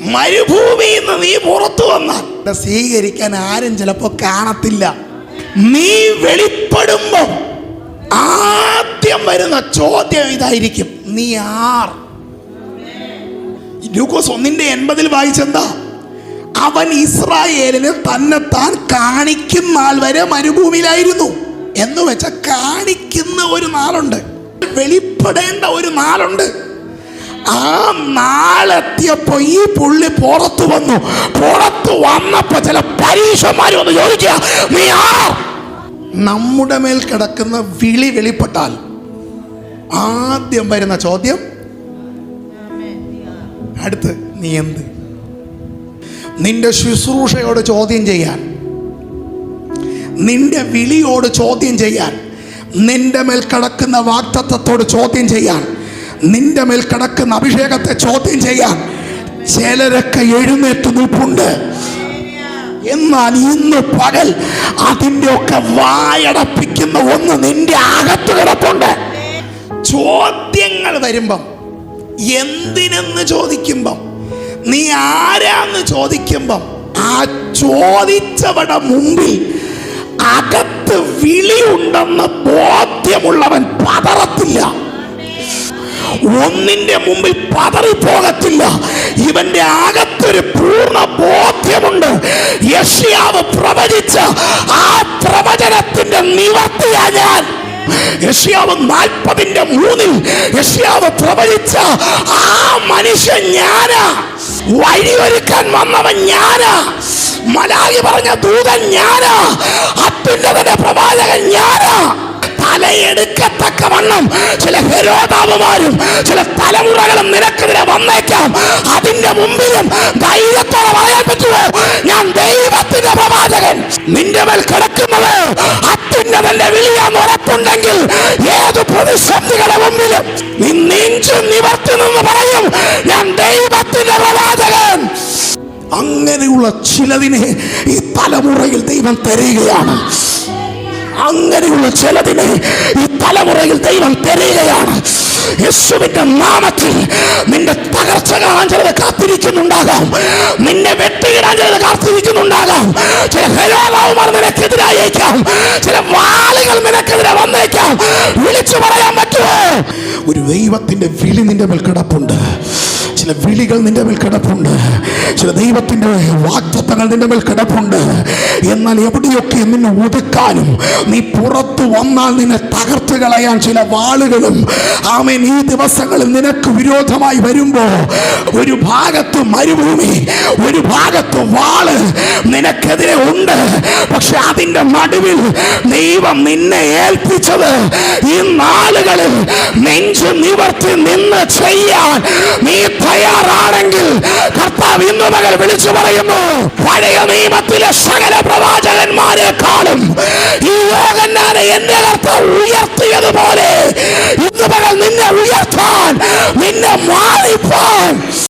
മരുഭൂമിയിൽ നിന്ന് നീ പുറത്തു വന്നാൽ സ്വീകരിക്കാൻ ആരും ചിലപ്പോൾ കാണത്തില്ല. നീ വെളിപ്പെടുമ്പോ ആദ്യം വരുന്ന ചോദ്യം ഇതായിരിക്കും. നീ ആർ? ലൂക്കോസ് ഒന്നിന്റെ എൺപതിൽ വായിച്ചെന്താ? അവൻ ഇസ്രായേലിന് തന്നെത്താൻ കാണിക്കുന്ന നാൾ വരെ മരുഭൂമിയിലായിരുന്നു. എന്ന് വെച്ച കാണിക്കുന്ന ഒരു നാളുണ്ട്. വെളിപ്പെടേണ്ട ഒരു നാളുണ്ട്. ആ നാളെത്തിയപ്പോ ഈ പുള്ളി പുറത്തു വന്നു. പുറത്തു വന്നപ്പോ ചില പരീക്ഷമാര് വന്ന് ചോദിക്കുക നീ ആ നമ്മുടെ മേൽ കിടക്കുന്ന വിളി വെളിപ്പെട്ടാൽ ആദ്യം വരുന്ന ചോദ്യം? അടുത്ത് നീ എന്ത്? നിന്റെ ശുശ്രൂഷയോട് ചോദ്യം ചെയ്യാൻ നിന്റെ വിളിയോട് ചോദ്യം ചെയ്യാൻ നിന്റെ മേൽ കിടക്കുന്ന വാക്തത്വത്തോട് ചോദ്യം ചെയ്യാൻ നിന്റെ മേൽ കിടക്കുന്ന അഭിഷേകത്തെ ചോദ്യം ചെയ്യാൻ ചിലരൊക്കെ എഴുന്നേറ്റ് നിൽപ്പുണ്ട്. എന്നാൽ ഇന്ന് പകൽ അതിന്റെ ഒക്കെ വായടപ്പിക്കുന്ന ഒന്ന് നിന്റെ അകത്ത് കിടപ്പുണ്ട്. ചോദ്യങ്ങൾ വരുമ്പം എന്തിനെന്ന് ചോദിക്കുമ്പം നീ ആരാന്ന് ചോദിക്കുമ്പം ആ ചോദിച്ചവടെ മുമ്പിൽ അകത്ത് വിളിയുണ്ടെന്ന് ബോധ്യമുള്ളവൻ പതറത്തില്ല. ഒന്നിന്റെ മുമ്പിൽ പതറി പതറിപ്പോകത്തില്ല ഇവന്റെ അകത്തൊരു പൂർണ ബോധ്യമുണ്ട്. യഷ്യാവ് പ്രവചിച്ച ആ പ്രവചനത്തിന്റെ നിവർത്തിയാ ഞാൻ. യഷ്യാവ് നാൽപ്പതിന്റെ മൂന്നിൽ യഷ്യാവ് പ്രവചിച്ച ആ മനുഷ്യൻ ഞാനാ. വഴിയൊരുക്കാൻ വന്നവൻ ഞാനാ. മലാകി പറഞ്ഞ ദൂതൻ ഞാനാ. അത്യുന്നതന്റെ പ്രവാചകൻ ഞാനാ. തലയെടുക്കത്തക്ക വണ്ണം. ചില ഹെരോദാവുമാരും ചില തലമുറകളും നിനക്കെതിരെ വന്നേക്കാം. അതിന്റെ മുമ്പിലും ധൈര്യത്തോടെ പറയാൻ പറ്റുമോ? ഞാൻ ദൈവത്തിന്റെ പ്രവാചകൻ. നിന്റെ മേൽ കിടക്കുന്നത് അത്യുന്നതന്റെ വിളിയാന്ന് ഉറപ്പുണ്ടെങ്കിൽ ഏത് പ്രതിസന്ധികളുടെ മുമ്പിലും നീ നെഞ്ചു നിവർത്തി നിന്ന് പറയും ഞാൻ ദൈവത്തിന്റെ പ്രവാചകൻ. അങ്ങനെയുള്ള ചിലതിനെ ഈ തലമുറയിൽ ദൈവം തരികയാണ്. അങ്ങനെയുള്ള ചിലതിനെ ഈ തലമുറയിൽ ദൈവം തരികയാണ്. യേശുവിന്റെ നാമത്തിൽ നിന്റെ തകർച്ച കാണാൻ ചിലത് കാത്തിരിക്കുന്നുണ്ടാകാം. നിന്നെ വെട്ടിയിടാൻ ചിലത് കാത്തിരിക്കുന്നുണ്ടാകാം. ചില ഹെരോദാവുമാർ നിനക്കെതിരായേക്കാം. ചില വാളുകൾ നിനക്കെതിരെ വന്നേക്കാം. വിളിച്ചു പറയാൻ പറ്റുമോ? ഒരു ദൈവത്തിന്റെ വിളി നിന്റെ മേൽ കിടപ്പുണ്ട്. ചില വിളികൾ നിന്റെ മേൽ കിടപ്പുണ്ട്. ചില ദൈവത്തിന്റെ വാക്തത്വങ്ങൾ നിന്റെ മേൽ കിടപ്പുണ്ട്. എന്നാൽ എവിടെയൊക്കെ നിന്നെ ഒതുക്കാനും നീ പുറത്തു വന്നാൽ നിന്നെ തകർത്ത് കളയാൻ ചില വാളുകളും ആമേൻ ഈ ദിവസങ്ങളിൽ നിനക്ക് വിരോധമായി വരുമ്പോ ഒരു ഭാഗത്ത് മരുഭൂമി ഒരു ഭാഗത്ത് വാൾ നിനക്കെതിരെ ഉണ്ട്. പക്ഷെ അതിന്റെ നടുവിൽ ദൈവം നിന്നെ ഏൽപ്പിച്ചത് ഈ നാളുകളിൽ നെഞ്ചു നിവർത്തി നിന്ന് ചെയ്യാൻ നീ തയ്യാറാണെങ്കിൽ കർത്താവ് ഇന്ന് മകൾ വിളിച്ചു പറയുന്നു പഴയ നിയമത്തിലെ സകല പ്രവാചകന്മാരെക്കാളും ഈ യോഗന്നാനെ എന്റെ കർത്താവ് ഉയർത്തിയതുപോലെ. ഇന്ന് മകൾ നിന്നെ ഉയർത്താൻ നിന്നെ മാറിപ്പാൻ